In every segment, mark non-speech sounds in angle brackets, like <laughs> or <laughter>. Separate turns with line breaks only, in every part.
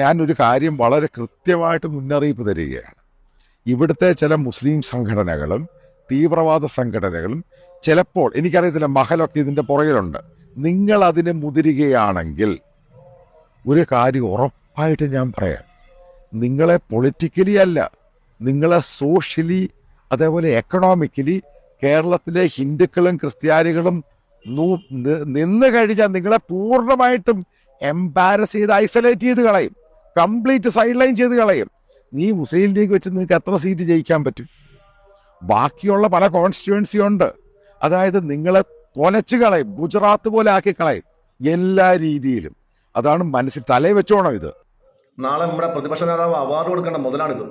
ഞാനൊരു കാര്യം വളരെ കൃത്യമായിട്ട് മുന്നറിയിപ്പ് തരികയാണ്. ഇവിടുത്തെ ചില മുസ്ലിം സംഘടനകളും തീവ്രവാദ സംഘടനകളും ചിലപ്പോൾ എനിക്കറിയത്തില്ല മഹലൊക്കെ ഇതിന്റെ പുറകിലുണ്ട്. നിങ്ങൾ അതിനെ മുതിരുകയാണെങ്കിൽ ഒരു കാര്യം ഉറപ്പായിട്ട് ഞാൻ പറയാം. നിങ്ങളെ പൊളിറ്റിക്കലി അല്ല നിങ്ങളെ സോഷ്യലി അതേപോലെ എക്കണോമിക്കലി കേരളത്തിലെ ഹിന്ദുക്കളും ക്രിസ്ത്യാനികളും നിന്ന് കഴിഞ്ഞാൽ നിങ്ങളെ പൂർണമായിട്ടും എംബാരസ് ചെയ്ത് ഐസൊലേറ്റ് ചെയ്ത് കളയും. കംപ്ലീറ്റ് സൈഡ് ലൈൻ ചെയ്ത് കളയും. നീ മുസ്ലിം ലീഗ് വെച്ച് നിങ്ങൾക്ക് എത്ര സീറ്റ് ജയിക്കാൻ പറ്റും? ബാക്കിയുള്ള പല കോൺസ്റ്റിറ്റ്യുവൻസി ഉണ്ട്. അതായത് നിങ്ങളെ തൊലച്ച് കളയും ഗുജറാത്ത് പോലെ ആക്കി കളയും എല്ലാ രീതിയിലും. അതാണ് മനസ്സിൽ തലേ വെച്ചോണം ഇത്.
നാളെ നമ്മുടെ പ്രതിപക്ഷ നേതാവ് അവാർഡ് കൊടുക്കേണ്ട മുതലാണിത്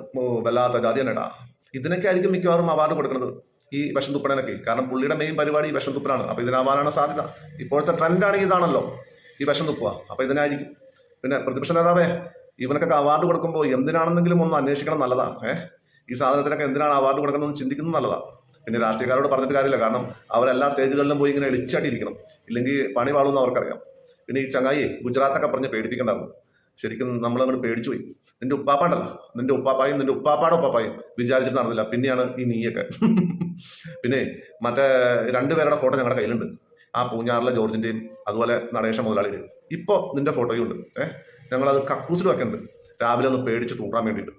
വല്ലാത്ത ജാതി തന്നെടാ ഇതിനൊക്കെ ആയിരിക്കും മിക്കവാറും അവാർഡ് കൊടുക്കുന്നത് ഈ വിഷം തുപ്പണനൊക്കെ കാരണം പുള്ളിയുടെ മെയിൻ പരിപാടി ഈ വിഷം തുപ്പലാണ്. അപ്പൊ ഇതിനാവാനാണ് സാധ്യത. ഇപ്പോഴത്തെ ട്രെൻഡാണെങ്കിൽ ഇതാണല്ലോ ഈ വിഷം തുപ്പുക. അപ്പൊ ഇതിനായിരിക്കും. പിന്നെ പ്രതിപക്ഷ നേതാവേ ഇവനൊക്കെ അവാർഡ് കൊടുക്കുമ്പോൾ എന്തിനാണെന്നെങ്കിലും ഒന്ന് അന്വേഷിക്കണം നല്ലതാ ഏഹ് ഈ സാധനത്തിനൊക്കെ എന്തിനാണ് അവാർഡ് കൊടുക്കണമെന്ന് ചിന്തിക്കുന്നത് നല്ലതാ. പിന്നെ രാഷ്ട്രീയക്കാരോട് പറഞ്ഞിട്ട് കാര്യമില്ല കാരണം അവരെല്ലാ സ്റ്റേജുകളിലും പോയി ഇങ്ങനെ എളിച്ചാട്ടിയിരിക്കണം ഇല്ലെങ്കിൽ പണി വാളുമെന്ന് അവർക്കറിയാം. പിന്നെ ഈ ചങ്ങായി ഗുജറാത്തൊക്കെ പറഞ്ഞ് പേടിപ്പിക്കണ്ടായിരുന്നു. ശരിക്കും നമ്മൾ അങ്ങോട്ട് പേടിച്ചു പോയി. നിന്റെ ഉപ്പാപ്പാണ്ടല്ല? നിന്റെ ഉപ്പാപ്പായും നിന്റെ ഉപ്പാപ്പാടെ ഉപ്പാപ്പായും വിചാരിച്ചിട്ട് നടന്നില്ല. പിന്നെയാണ് ഈ നീയൊക്കെ. <laughs> പിന്നെ മറ്റേ രണ്ടുപേരുടെ ഫോട്ടോ ഞങ്ങളുടെ കയ്യിലുണ്ട്. ആ പൂഞ്ഞാറിലെ ജോർജിന്റെയും അതുപോലെ നടേശ മുതലാളിയുടെയും. ഇപ്പൊ നിന്റെ ഫോട്ടോയും ഉണ്ട് ഏഹ് ഞങ്ങളത് കക്കൂസിൽ വെക്കണ്ട്. രാവിലെ ഒന്ന് പേടിച്ച് തൂറാൻ വേണ്ടിയിട്ട്